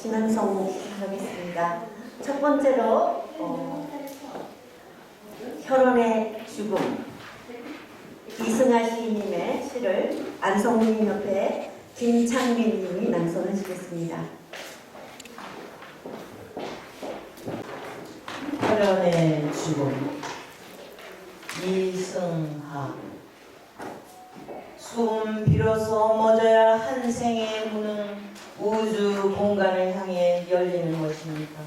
신앙송하겠습니다. 첫 번째로 어, 혈원의 죽음 이승아 시인님의 시를 안성민 옆에 김창민 님이 낭송하시겠습니다. 혈연의 죽음 이승하 숨 비로소 멎어야 한 생의 문은 우주 공간을 향해 열리는 것입니다.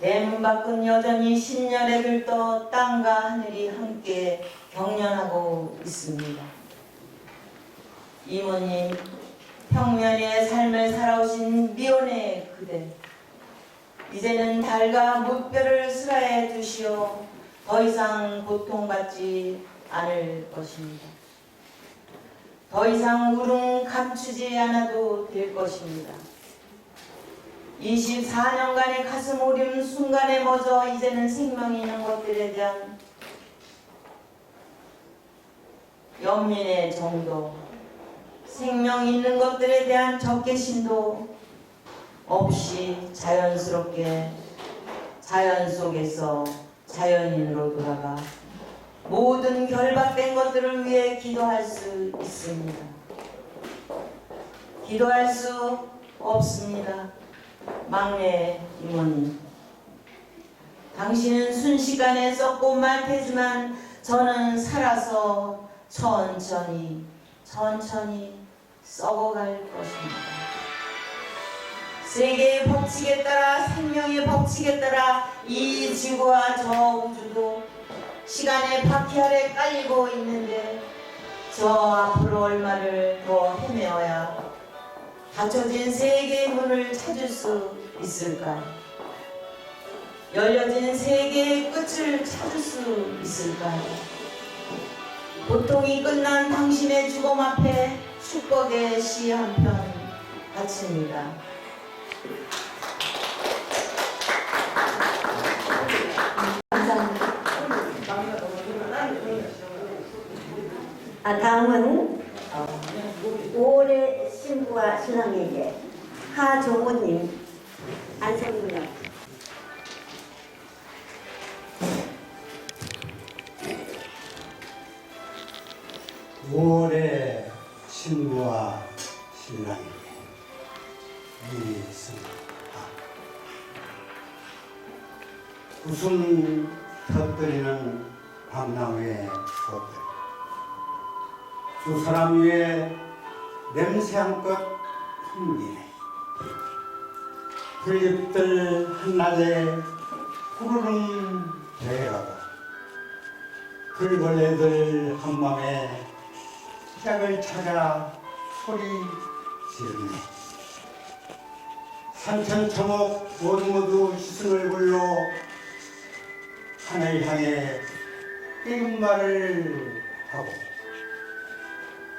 대문 밖은 여전히 신년에 들떠 땅과 하늘이 함께 경련하고 있습니다. 이모님, 평면의 삶을 살아오신 미혼의 그대, 이제는 달과 물별을 슬하에 두시어 더 이상 고통받지 않을 것입니다. 더 이상 울음 감추지 않아도 될 것입니다. 24년간의 가슴 오림 순간에 멎어 이제는 생명이 있는 것들에 대한 연민의 정도, 생명 있는 것들에 대한 적개심도 없이 자연스럽게 자연 속에서 자연인으로 돌아가 모든 결박된 것들을 위해 기도할 수 있습니다. 기도할 수 없습니다. 막내 이모님. 당신은 순식간에 썩고 말 테지만 저는 살아서 천천히 천천히 썩어갈 것입니다. 세계의 법칙에 따라 생명의 법칙에 따라 이 지구와 저 우주도 시간의 아래 깔리고 있는데 저 앞으로 얼마를 더 헤매어야 닫혀진 세계의 문을 찾을 수 있을까요? 열려진 세계의 끝을 찾을 수 있을까요? 고통이 끝난 당신의 죽음 앞에 축복의 시 한 편 바칩니다. 아, 다음은 어, 5월의 신부와 신랑에게 하정우님 안성민요. 월의 신부와 신랑에게 이승하 웃음 터뜨리는 밤나무의 꽃들 두 사람 위에 냄새 한껏 풍기네. 풀잎들 한낮에 푸르른 배라고 풀벌레들 한밤에 짝을 찾아 소리 지르네. 산천초목 모두 모두 시승 얼굴로 하늘 향해 삐금말을 하고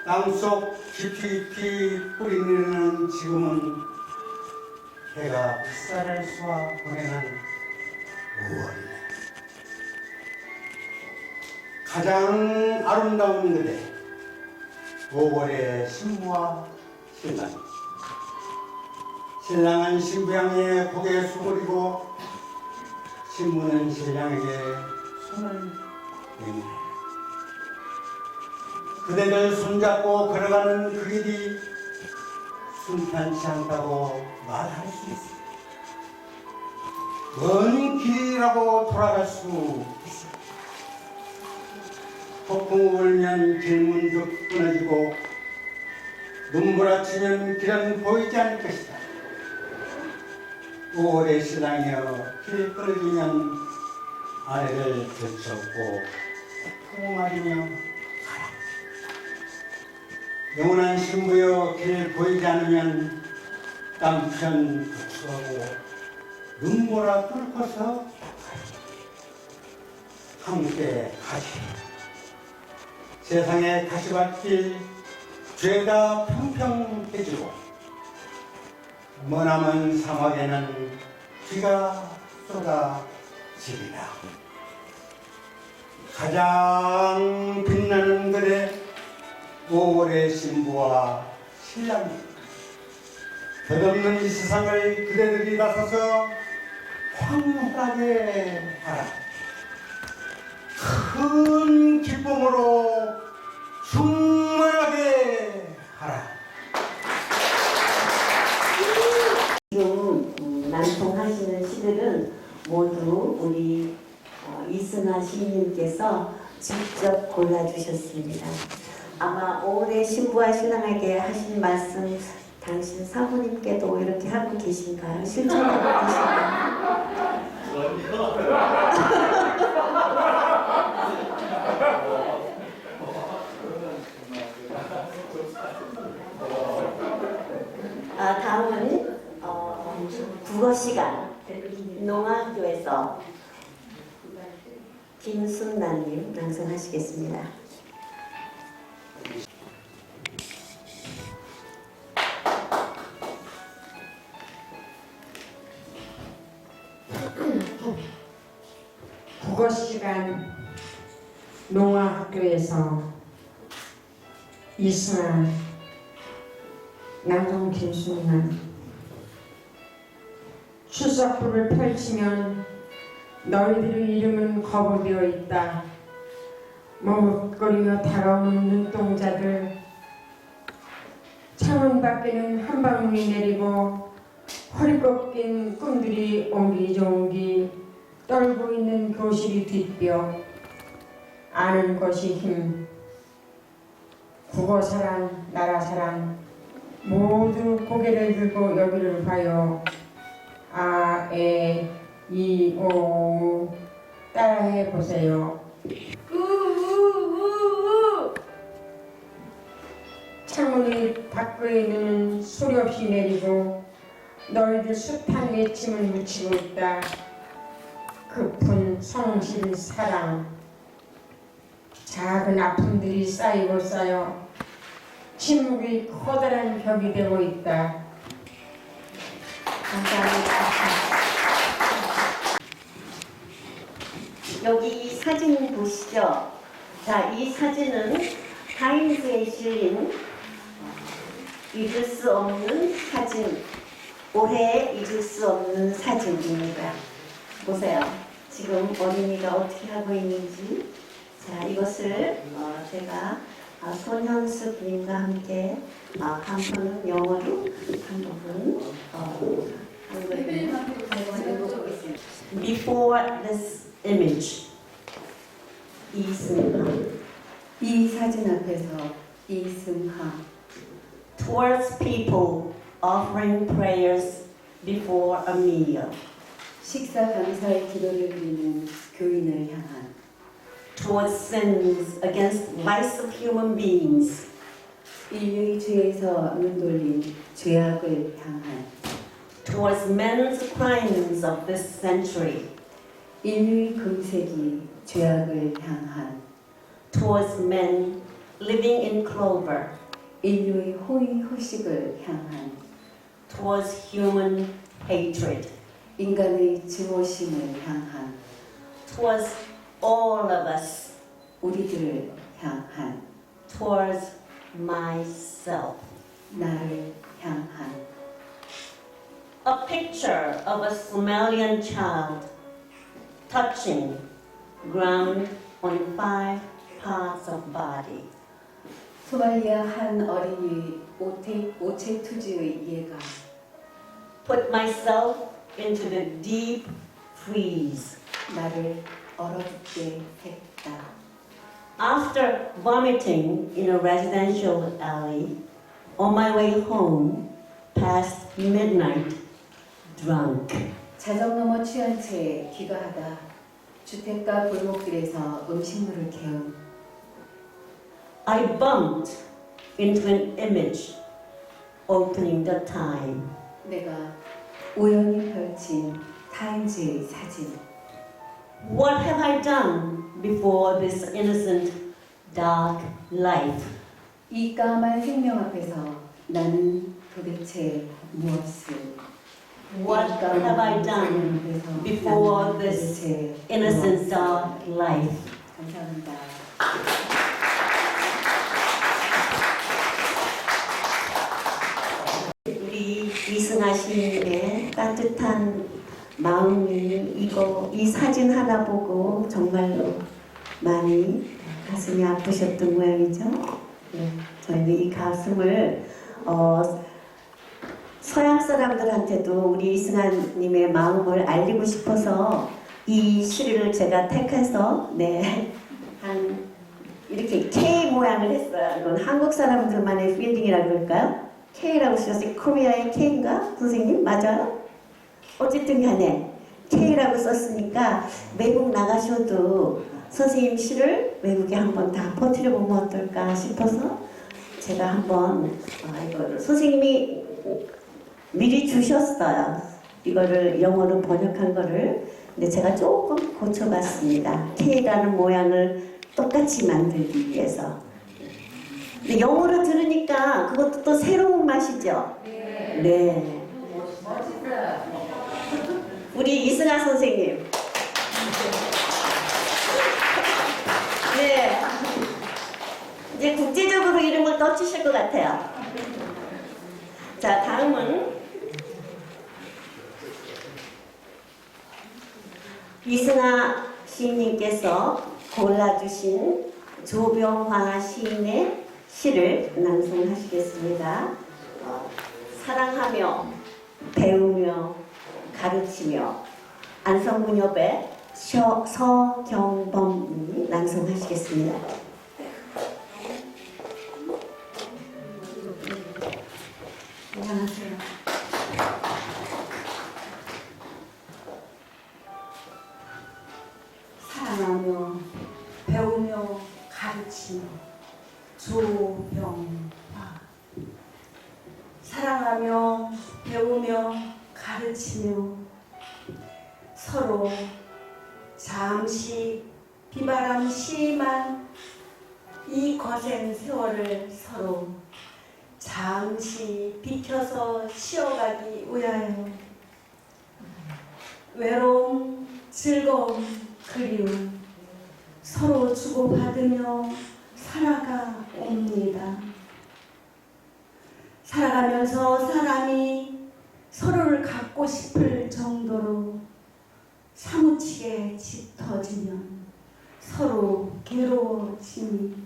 땅속 깊이 깊이 뿌리내는 지금은 해가 햇살을 쏘아 보내는 5월이네. 가장 아름다운 그대 5월의 신부와 신랑 신랑은 신부양의 고개 수그리고 신부는 신랑에게 손을 내밀어 그대를 손잡고 걸어가는 그 길이 순탄치 않다고 말할 수 있어 먼 길이라고 돌아갈 수 있어 폭풍 울면 길문득 끊어지고 눈부라치면 길은 보이지 않을 것이다. 5월의 신랑이여 길 끊어지면 아내를 들쳐업고 풍마리며 가라. 영원한 신부여 길 보이지 않으면 남편 부추하고 눈보라 뚫고서 함께 가시. 세상에 가시밭길 죄가 평평해지고 머나먼 사막에는 비가 쏟아지리라. 가장 빛나는 그대 5월의 신부와 신랑이 덧없는 이 세상을 그대들이 나서서 황홀하게 하라. 큰 기쁨으로 충만하게 하라. 지금 음, 난송하시는 시들은 모두 우리 어, 이승아 시인님께서 직접 골라주셨습니다. 아마 올해 신부와 신랑에게 하신 말씀 당신 사부님께도 이렇게 하고 계신가요? 실천하고 계신가요? 아, 다음은 어, 국어 시간 농학교에서 김순나님 낭송하시겠습니다. 농아학교에서 이승아 남성 김순남 출석부를 펼치면 너희들의 이름은 거부되어 있다. 머뭇거리며 다가오는 눈동자들 창문 밖에는 한 방울이 내리고 허리 꺾인 꿈들이 옹기종기 떨고 있는 교실이 뒷뼈 아는 것이 힘. 국어 사랑 나라 사랑 모두 고개를 들고 여기를 봐요. 아 에 이 오 따라해 보세요. 우우우우. 창문이 밖에는 소리 없이 내리고 너희들 숱한 외침을 묻히고 있다. 급은 성실 사랑 작은 아픔들이 쌓이고 쌓여 침묵이 커다란 벽이 되고 있다. 감사합니다. 여기 이 사진 보시죠? 자, 이 사진은 타임즈에 실린 잊을 수 없는 사진, 올해 잊을 수 없는 사진입니다. 보세요. 지금 어린이가 어떻게 하고 있는지. 자, 이것을 어, 제가 아, 손현숙님과 함께 아, 한 분은 영어로, 한 분은 어. Before this image, 이승하. 이 사진 앞에서 이승하. Towards people offering prayers before a meal. 식사 감사의 기도를 드리는 교인을 향한. Towards sins against vice of human beings. 인류의 죄에서 눈 돌린 죄악을 향한. Towards men's crimes of this century. 인류의 금색이 죄악을 향한. Towards men living in clover. 인류의 호의호식을 향한. Towards human hatred. 인간의 증오심을 향한. Towards all of us. 우리들을 향한. Towards myself. 나를 향한. A picture of a Somalian child touching ground on five parts of body. 소말리아 한 어린이 오체, 오체투즈의 예가 Put myself into the deep freeze. 나를 얼어붙게 했다. After vomiting in a residential alley, on my way home, past midnight, drunk. 자정 넘어 취한 채 귀가하다 주택가 골목길에서 음식물을 개운 I bumped into an image opening the time. 내가 우연히 펼친 타임즈의 사진 What have I done before this innocent, dark life? 이 까만 생명 앞에서 나는 도대체 무엇을 What 이 까만 have I done 생명 앞에서 before 나는 this 도대체 innocent, 무엇을. dark life? 감사합니다. 우리 이 이승아 시인의 따뜻한 마음이 이거 이 사진 하나 보고 정말로 많이 가슴이 아프셨던 모양이죠. 네, 저희는 이 가슴을 어, 서양 사람들한테도 우리 이승아님의 마음을 알리고 싶어서 이 시를 제가 택해서 네, 한 이렇게 K 모양을 했어요. 이건 한국 사람들만의 필링이라 그럴까요? K라고 쓰셨어요. 코리아의 K인가? 선생님? 맞아요? 어쨌든 간에 K라고 썼으니까 외국 나가셔도 선생님 시를 외국에 한번 다 퍼뜨려 보면 어떨까 싶어서 제가 한번 아, 이거를 선생님이 미리 주셨어요. 이거를 영어로 번역한 거를 근데 제가 조금 고쳐봤습니다. K라는 모양을 똑같이 만들기 위해서. 근데 영어로 들으니까 그것도 또 새로운 맛이죠. 네. 우리 이승아 선생님. 네. 이제 국제적으로 이름을 떠주실 것 같아요. 자, 다음은 이승아 시인님께서 골라주신 조병화 시인의 시를 낭송하시겠습니다. 어, 사랑하며 배우며 가르치며 안성문협의 셔- 서경범님이 낭송하시겠습니다. 안녕하세요. 사랑하며 배우며 가르치며 조병 서로 잠시 비바람 심한 이 거센 세월을 서로 잠시 비켜서 쉬어가기 위하여 외로움, 즐거움, 그리움 서로 주고받으며 살아가 옵니다. 살아가면서 사람이 서로를 갖고 싶을 정도로 사무치게 짙어지면 서로 괴로워지니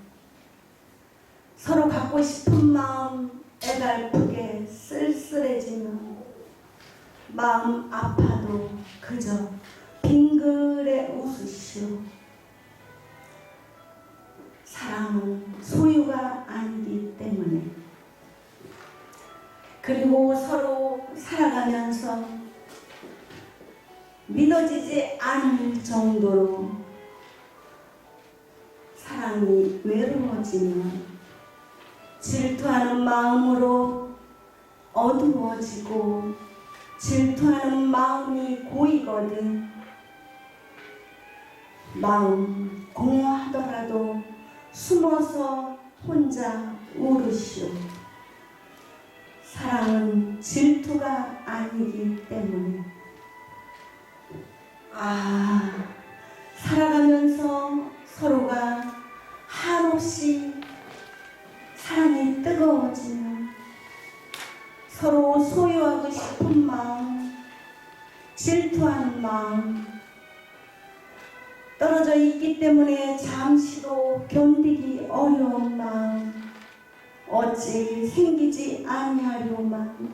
서로 갖고 싶은 마음 애달프게 쓸쓸해지면 마음 아파도 그저 빙그레 웃으시오. 사랑은 소유가 아니기 때문에 그리고 서로 살아가면서 믿어지지 않을 정도로 사랑이 외로워지면 질투하는 마음으로 어두워지고 질투하는 마음이 고이거든 마음 공허하더라도 숨어서 혼자 울으시오. 사랑은 질투가 아니기 때문에 아 살아가면서 서로가 한없이 사랑이 뜨거워지면 서로 소유하고 싶은 마음 질투하는 마음 떨어져 있기 때문에 잠시도 견디기 어려운 마음 어찌 생기지 아니하려만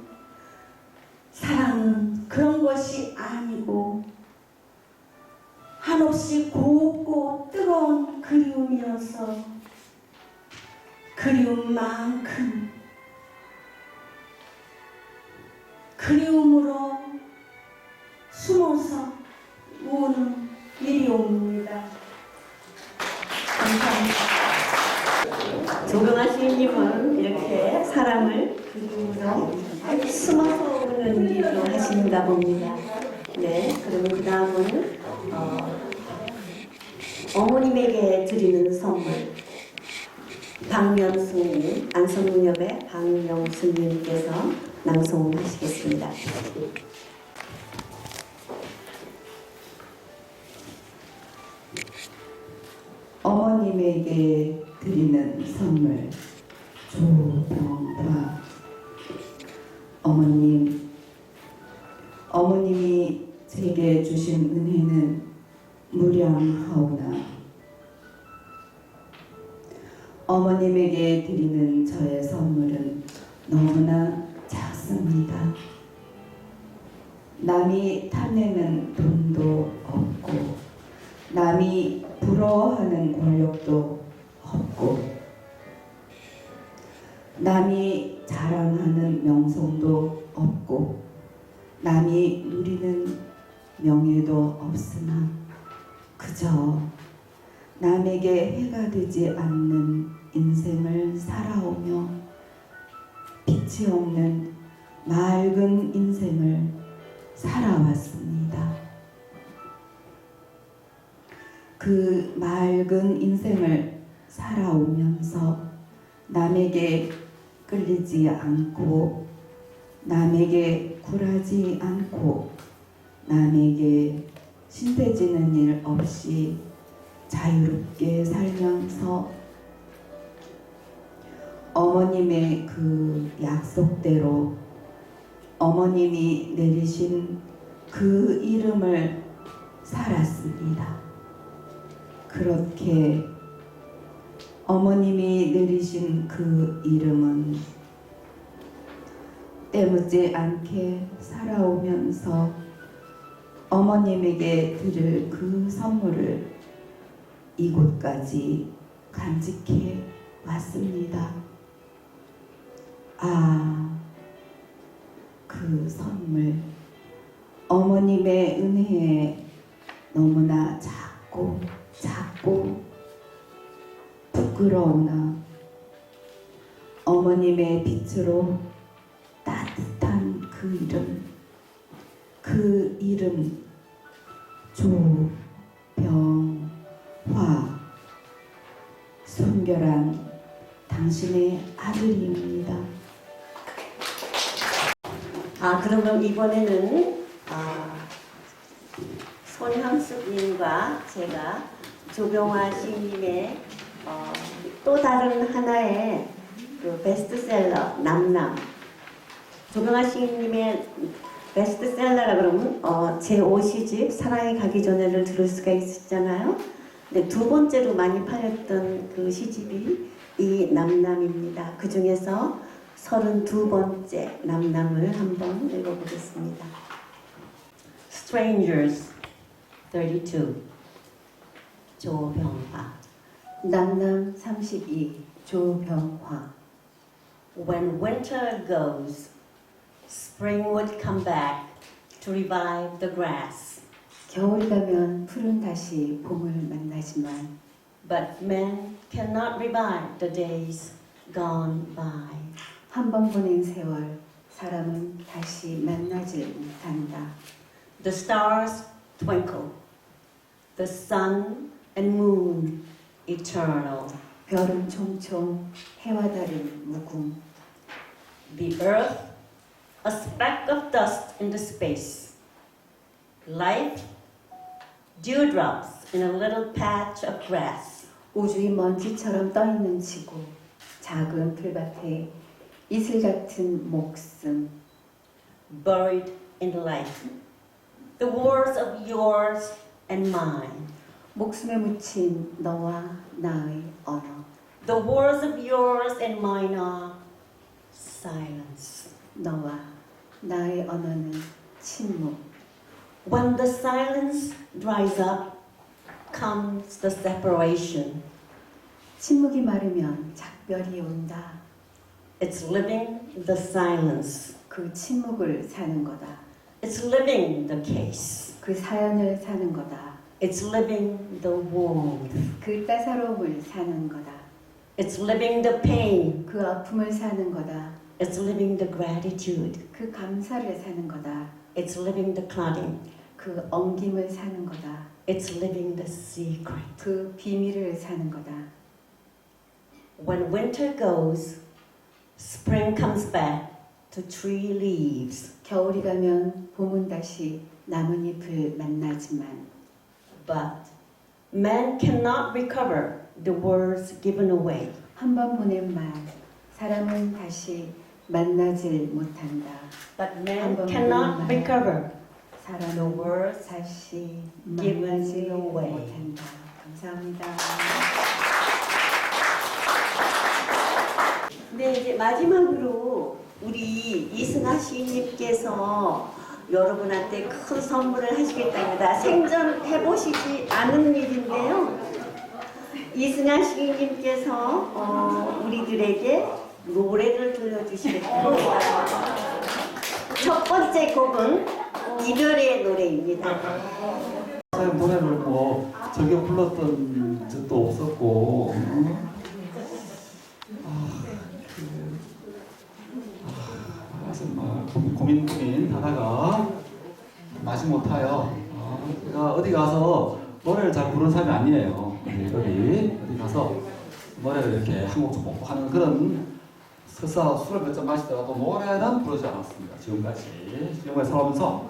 사랑은 그런 것이 아니고 한없이 곱고 뜨거운 그리움이어서 그리움만큼 그리움으로 숨어서 우는 일이 옵니다. 감사합니다. 조경아 시인님은 이렇게 사랑을 그리움으로 숨어서 오는 일로 하신다 봅니다. 네, 그러면 그 다음은 어, 어머님에게 드리는 선물. 박명수님, 안성문협의 박명수님께서 낭송하시겠습니다. 어머님에게 드리는 선물 조병화 어머님 어머님이 제게 주신 은혜는 무량하오나 어머님에게 드리는 저의 선물은 너무나 작습니다. 남이 탐내는 돈도 없고 남이 부러워하는 권력도 없고 남이 자랑하는 명성도 없고 남이 누리는 명예도 없으나 그저 남에게 해가 되지 않는 인생을 살아오며 빛이 없는 맑은 인생을 살아왔습니다. 그 맑은 인생을 살아오면서 남에게 끌리지 않고 남에게 굴하지 않고 남에게 신대지는 일 없이 자유롭게 살면서 어머님의 그 약속대로 어머님이 내리신 그 이름을 살았습니다. 그렇게 어머님이 내리신 그 이름은 때묻지 않게 살아오면서 어머님에게 드릴 그 선물을 이곳까지 간직해 왔습니다. 아, 그 선물. 어머님의 은혜에 너무나 작고 작고 부끄러우나 어머님의 빛으로 따뜻한 그 이름, 그 이름 조병화 순결한 당신의 아들입니다. 아 그러면 이번에는 아, 손향숙님과 제가 조병화 시인님의 어, 또 다른 하나의 그 베스트셀러 남남 조병화 시인님의 베스트셀러라 그러면 어, 제 5시집 사랑이 가기 전에를 들을 수가 있었잖아요. 근데 두 번째로 많이 팔렸던 그 시집이 이 남남입니다. 그 중에서 32번째 남남을 한번 읽어보겠습니다. Strangers 32 조병화 남남 32 조병화 When winter goes, spring would come back to revive the grass. 겨울이 가면 푸른 다시 봄을 만나지만 But men cannot revive the days gone by. 한 번 보낸 세월 사람은 다시 만나질 못한다. The stars twinkle, the sun and moon eternal. 별은 총총 해와 달은 무궁 The earth, a speck of dust in the space. Life, dewdrops in a little patch of grass. 우주의 먼지처럼 떠있는 지구 작은 풀밭에 이슬 같은 목숨 buried in life. The wars of yours and mine. 목숨에 묻힌 너와 나의 언어 The wars of yours and mine are silence. 너와 나의 언어는 침묵 When the silence dries up, comes the separation. 침묵이 마르면 작별이 온다 It's living the silence. 그 침묵을 사는 거다 It's living the case. 그 사연을 사는 거다 It's living the warmth. 그 따사로움을 사는 거다 It's living the pain. 그 아픔을 사는 거다 It's living the gratitude. 그 감사를 사는 거다 It's living the clouding. 그 엉김을 사는 거다 It's living the secret. 그 비밀을 사는 거다 When winter goes, spring comes back to tree leaves. 겨울이 가면 봄은 다시 나뭇잎을 만나지만 But man cannot recover the words given away. 한 번 보낸 말 사람은 다시 만나질 못한다 But man cannot 보낸 말. recover 살아노고 살시 기분지 못한다. 감사합니다. 네, 이제 마지막으로 우리 이승아 시인님께서 여러분한테 큰 선물을 하시겠답니다. 생전 해보시지 않은 일인데요. 이승아 시인님께서 어, 우리들에게 노래를 들려주시겠답니다. 첫 번째 곡은 이별의 노래입니다. 사실 노래를 뭐 저게 불렀던 적도 없었고 음. 아, 그, 아, 고민 고민, 하다가 마지 못하여 어, 제가 어디 가서 노래를 잘 부르는 사람이 아니에요 네, 어디 어디 가서 노래를 이렇게 한곡좀 하는 그런 설사 술을 몇 잔 마시다가도 노래는 부르지 않았습니다 지금까지 지금까지 살아오면서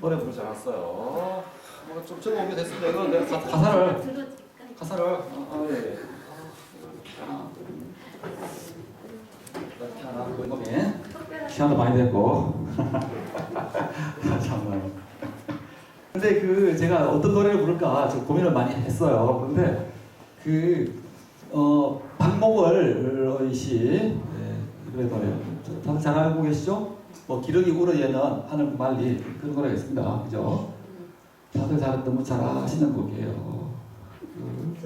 노래 부르지 않았어요 뭐좀 적어오게 됐습니다. 이거 내가 가, 가 사를 가사를 어, 어, 예, 이렇게 하나 고인고민 시간도 많이 됐고 정말. 근데 그 제가 어떤 노래를 부를까 좀 고민을 많이 했어요. 그런데 그어 박목월 씨 네, 그래 노래 다들 잘 알고 계시죠? 뭐 기러기 울어얘는 하늘 말리 그런 있습니다. 그죠? 다들 잘 너무 잘 아시는 곡이에요. 그,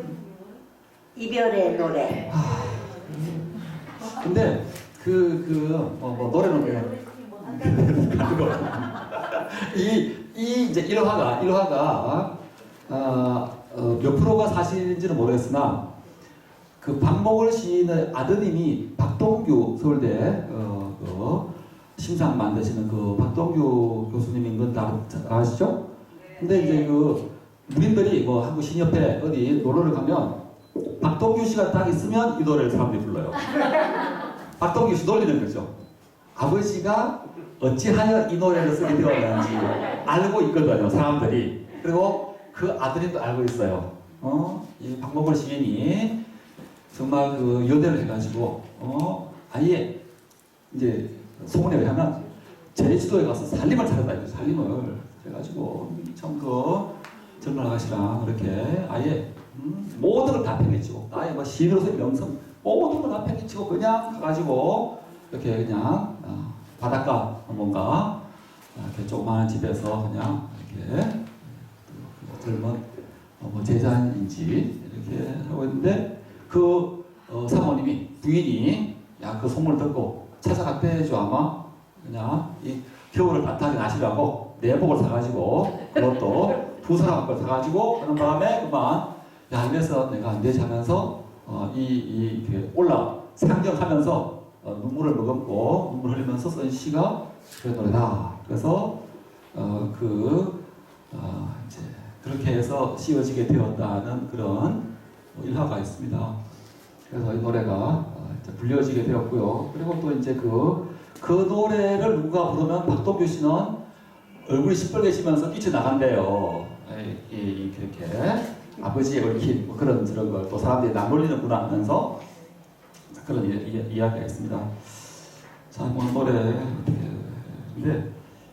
이별의 노래. 근데 그, 그, 어, 뭐, 노래는 그냥. 이, 이 이제 1화가, 1화가, 아, 어, 몇 프로가 사실인지는 모르겠으나, 그 박목월 시인의 아드님이 박동규 서울대, 어, 그 심상 만드시는 그 박동규 교수님인 건 다 아시죠? 근데 이제 그 무림들이 뭐 한국 신협회 어디 놀러를 가면 박동규 씨가 딱 있으면 이 노래를 사람들이 불러요. 박동규 씨 놀리는 거죠. 아버지가 어찌하여 이 노래를 쓰게 되었는지 알고 있거든요, 사람들이. 그리고 그 아드님도 알고 있어요. 어? 이 박목월 시인이 정말 그 연대를 해가지고, 어? 아예 이제 소문에 의하면 제주도에 가서 살림을 차렸다, 이거 살림을. 그래가지고 참그 젊은 아가씨랑 그렇게 아예 음, 모든 걸 다 팽개치고 나의 뭐 시인으로서의 명성 모든 걸 다 팽개치고 그냥 가가지고 이렇게 그냥 어, 바닷가 뭔가 이렇게 조그마한 집에서 그냥 이렇게 그 젊은 어, 뭐 제자인지 이렇게 하고 있는데 그 어, 사모님이 부인이 야 그 소문을 듣고 찾아갔대죠 아마. 그냥 이 겨울을 따뜻하게 나시라고 내복을 사가지고 그것도 두 사람 걸 사가지고 그런 바람에 그만. 야 이래서 내가 안 하면서 어, 이, 이 이렇게 올라 상경하면서 어, 눈물을 머금고 눈물 흘리면서 쓴 시가 그 노래다. 그래서 어, 그 어, 이제 그렇게 해서 씌워지게 되었다는 그런 뭐 일화가 있습니다. 그래서 이 노래가 어, 불려지게 되었고요. 그리고 또 이제 그, 그 노래를 누가 부르면 박동규 씨는 얼굴이 시뻘개지면서 뛰쳐나간대요. 이, 이, 이렇게 아버지의 얽힌 뭐 그런 저런 걸 또 사람들이 나 놀리는구나 하면서 그런 이, 이, 이야기가 있습니다. 자, 오늘 노래 근데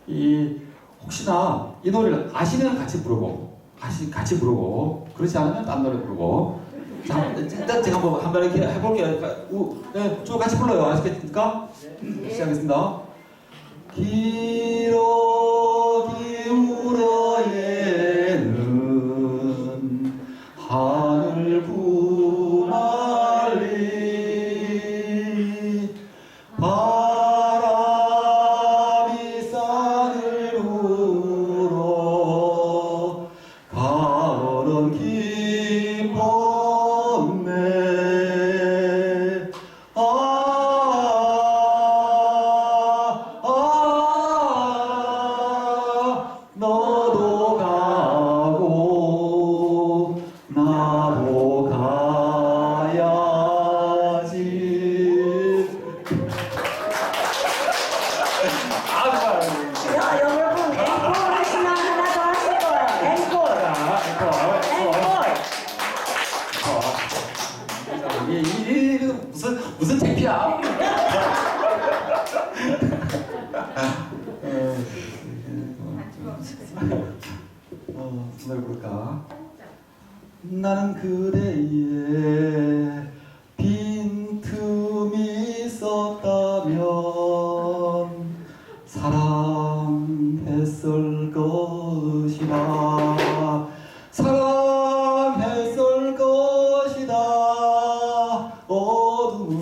이 혹시나 이 노래를 아시면 같이 부르고 아시 같이 부르고 그렇지 않으면 딴 노래 부르고 자 일단 제가 한번 한번 이렇게 해볼게요. 그러니까 우, 네, 쭉 같이 불러요. 아시겠습니까? 시작하겠습니다. 기러기 울어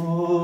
어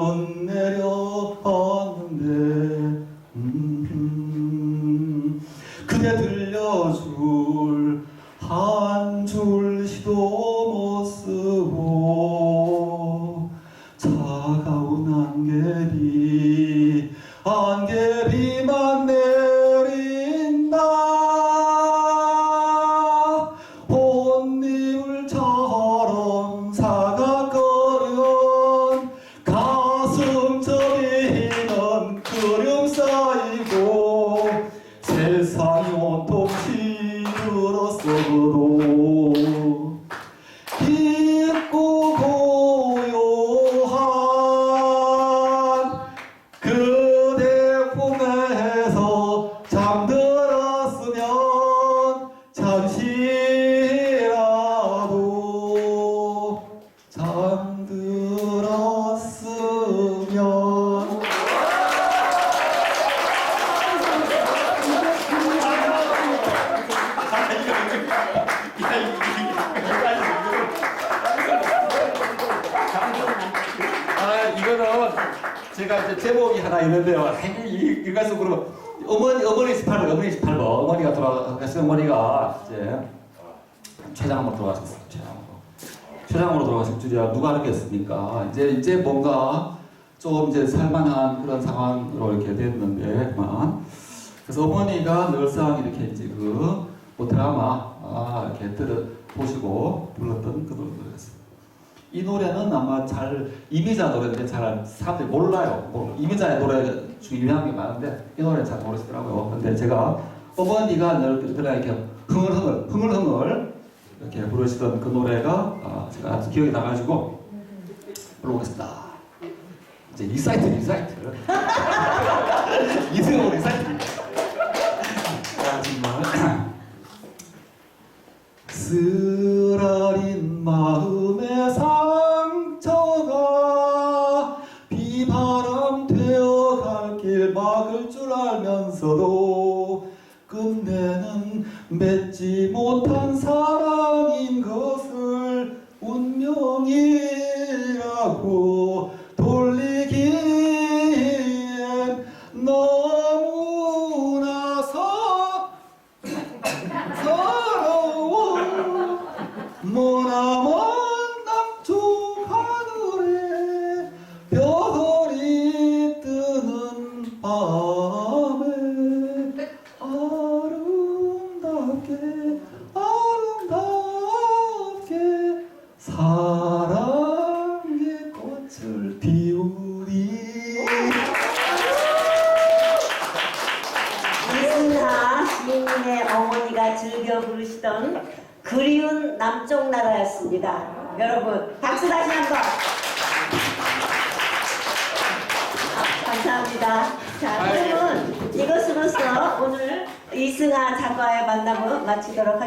있는데요. 이 이거 서 그러면 어머니 어머니 18번 어머니 18번 어머니가 돌아가신 어머니가 이제 췌장암으로 돌아가셨어요. 췌장암으로 췌장암으로 돌아가신 줄이야 누가 알겠습니까? 이제 이제 뭔가 좀 이제 살만한 그런 상황으로 이렇게 됐는데만 그래서 어머니가 늘상 이렇게 이제 그 뭐 드라마 아, 이렇게 들어 보시고 불렀던 그 노래였어요. 이 노래는 아마 잘 이미자 노래인데 잘 사람들이 몰라요. 뭐 이미자의 노래 중에 유명한 게 많은데 이 노래는 잘 모르시더라고요. 근데 제가 어머니가 늘 그날 이렇게 흥얼흥얼 흥얼흥얼 이렇게 부르시던 그 노래가 아, 제가 아주 기억이 나가지고 불러보겠습니다. 이제 리사이트 리사이트 이승호 리사이트.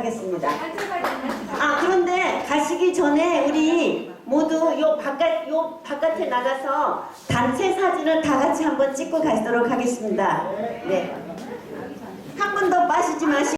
하겠습니다. 아 그런데 가시기 전에 우리 모두 요 바깥 요 바깥에 나가서 단체 사진을 다 같이 한번 찍고 가도록 하겠습니다. 네. 한 번 더 빠지지 마시고.